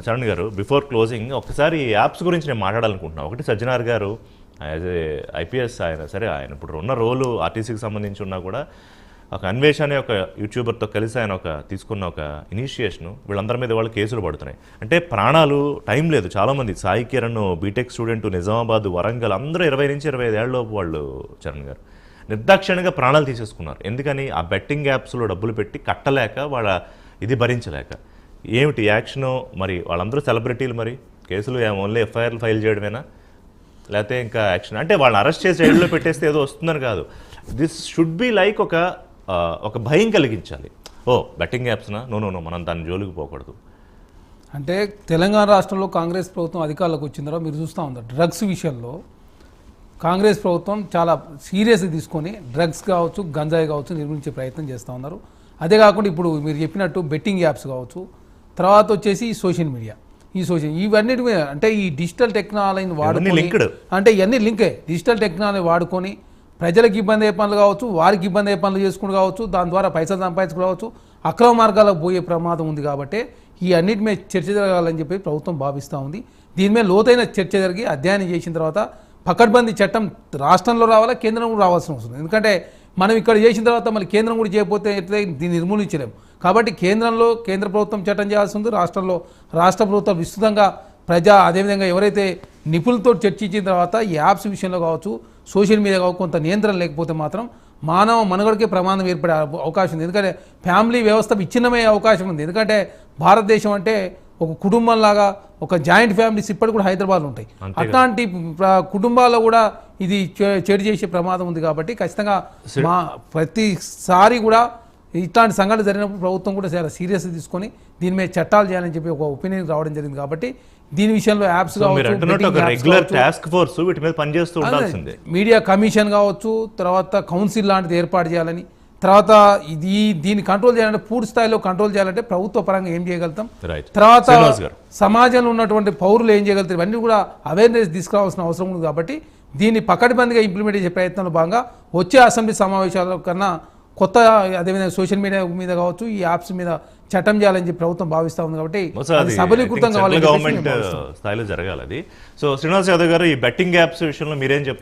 చరణ్ గారు before closing ఒకసారి apps గురించి నేను మాట్లాడాలనుకుంటున్నాను. ఒకటి సజ్జనార్ గారు యాజ్ ఏ ఐపీఎస్ ఆయన సరే ఆయన ఇప్పుడు ఉన్న రోలు ఆర్టీసీకి సంబంధించి ఉన్నా కూడా ఒక అన్వేష్ అనే ఒక యూట్యూబర్తో కలిసి ఆయన ఒక తీసుకున్న ఒక ఇనిషియేషన్ వీళ్ళందరి మీద వాళ్ళు కేసులు పడుతున్నాయి. అంటే ప్రాణాలు టైం లేదు. చాలామంది సాయి కిరణ్ బీటెక్ స్టూడెంట్ నిజామాబాద్ వరంగల్ అందరూ ఇరవై నుంచి ఇరవై ఐదు వాళ్ళు చరణ్ గారు. నిర్దాక్షిణ్యంగా ప్రాణాలు తీసేసుకున్నారు. ఎందుకని? ఆ బెట్టింగ్ యాప్స్లో డబ్బులు పెట్టి కట్టలేక వాళ్ళ ఇది భరించలేక. ఏమిటి యాక్షను? మరి వాళ్ళందరూ సెలబ్రిటీలు మరి? కేసులు ఓన్లీ ఎఫ్ఐఆర్లు ఫైల్ చేయడమేనా? లేకపోతే ఇంకా యాక్షన్? అంటే వాళ్ళని అరెస్ట్ చేసి జైల్లో పెట్టేస్తే ఏదో వస్తుందని కాదు. దిస్ షుడ్ బి లైక్ ఒక ఒక భయం కలిగించాలి. ఓ బెట్టింగ్ యాప్స్నా? నో నో నో మనం దాని జోలికి పోకూడదు. అంటే తెలంగాణ రాష్ట్రంలో కాంగ్రెస్ ప్రభుత్వం అధికారులకు వచ్చిన తర్వాత మీరు చూస్తూ ఉన్నారు. డ్రగ్స్ విషయంలో కాంగ్రెస్ ప్రభుత్వం చాలా సీరియస్గా తీసుకొని డ్రగ్స్ కావచ్చు గంజాయి కావచ్చు నిర్మించే ప్రయత్నం చేస్తూ ఉన్నారు. అదే కాకుండా ఇప్పుడు మీరు చెప్పినట్టు బెట్టింగ్ యాప్స్ కావచ్చు తర్వాత వచ్చేసి సోషల్ మీడియా ఈ సోషల్ ఇవన్నిటి మీద అంటే ఈ డిజిటల్ టెక్నాలజీని వాడుకొని. అంటే ఇవన్నీ లింకే డిజిటల్ టెక్నాలజీ వాడుకొని ప్రజలకు ఇబ్బంది అయ్యే పనులు కావచ్చు వారికి ఇబ్బంది అయ్యే పనులు చేసుకుని కావచ్చు దాని ద్వారా పైసలు సంపాదించుకుని కావచ్చు అక్రమ మార్గాలకు పోయే ప్రమాదం ఉంది కాబట్టి ఈ అన్నిటి మీద చర్చ జరగాలని చెప్పి ప్రభుత్వం భావిస్తూ ఉంది దీని మీద లోతైన చర్చ జరిగి అధ్యయనం చేసిన తర్వాత పకడ్బందీ చట్టం రాష్ట్రంలో రావాలా కేంద్రం కూడా రావాల్సిన అవసరం. ఎందుకంటే మనం ఇక్కడ చేసిన తర్వాత మళ్ళీ కేంద్రం కూడా చేయకపోతే ఎట్లా దీన్ని నిర్మూలించలేము కాబట్టి కేంద్రంలో కేంద్ర ప్రభుత్వం చట్టం చేయాల్సి ఉంది. రాష్ట్రంలో రాష్ట్ర ప్రభుత్వం విస్తృతంగా ప్రజా అదేవిధంగా ఎవరైతే నిపుణులతో చర్చించిన తర్వాత ఈ యాప్స్ విషయంలో కావచ్చు సోషల్ మీడియా కావచ్చు కొంత నియంత్రణ లేకపోతే మాత్రం మానవ మనుగడకే ప్రమాదం ఏర్పడే అవ- అవకాశం ఉంది. ఎందుకంటే ఫ్యామిలీ వ్యవస్థ విచ్ఛిన్నమయ్యే అవకాశం ఉంది. ఎందుకంటే భారతదేశం అంటే ఒక కుటుంబంలాగా ఒక జాయింట్ ఫ్యామిలీస్ ఇప్పటికి కూడా హైదరాబాద్లో ఉంటాయి. అట్లాంటి కుటుంబాల్లో కూడా ఇది చెడు చేసే ప్రమాదం ఉంది కాబట్టి ఖచ్చితంగా మా ప్రతిసారి కూడా ఇట్లాంటి సంఘటన జరిగినప్పుడు ప్రభుత్వం కూడా చాలా సీరియస్ తీసుకొని దీని మీద చట్టాలు చేయాలని చెప్పి ఒక ఒపీనియన్ రావడం జరిగింది కాబట్టి దీని విషయంలో యాప్స్ కావచ్చు మీడియా కమిషన్ కావచ్చు. తర్వాత కౌన్సిల్ లాంటిది ఏర్పాటు చేయాలని తర్వాత ఇది దీన్ని కంట్రోల్ చేయాలంటే పూర్తి స్థాయిలో కంట్రోల్ చేయాలంటే ప్రభుత్వ పరంగా ఏం చేయగలుగుతాం? తర్వాత. సమాజంలో ఉన్నటువంటి పౌరులు ఏం చేయగలుగుతారు? ఇవన్నీ కూడా అవేర్నెస్ తీసుకురావాల్సిన అవసరం ఉంది కాబట్టి దీన్ని పకడ్బందీగా ఇంప్లిమెంట్ చేసే ప్రయత్నంలో భాగంగా వచ్చే అసెంబ్లీ సమావేశాల కన్నా కొత్త అదేవిధంగా సోషల్ మీడియా మీద కావచ్చు ఈ యాప్స్ మీద చట్టం చేయాలని చెప్పి ప్రభుత్వం భావిస్తా ఉంది కాబట్టి బహుశా అది అది సబలీకృతం కావాలని చెప్పేసి గవర్నమెంట్. స్థాయిలో జరగాలి అది సో శ్రీనివాస్ యాదవ్ గారు ఈ బెట్టింగ్ యాప్స్ విషయంలో మీరేం చెప్తారు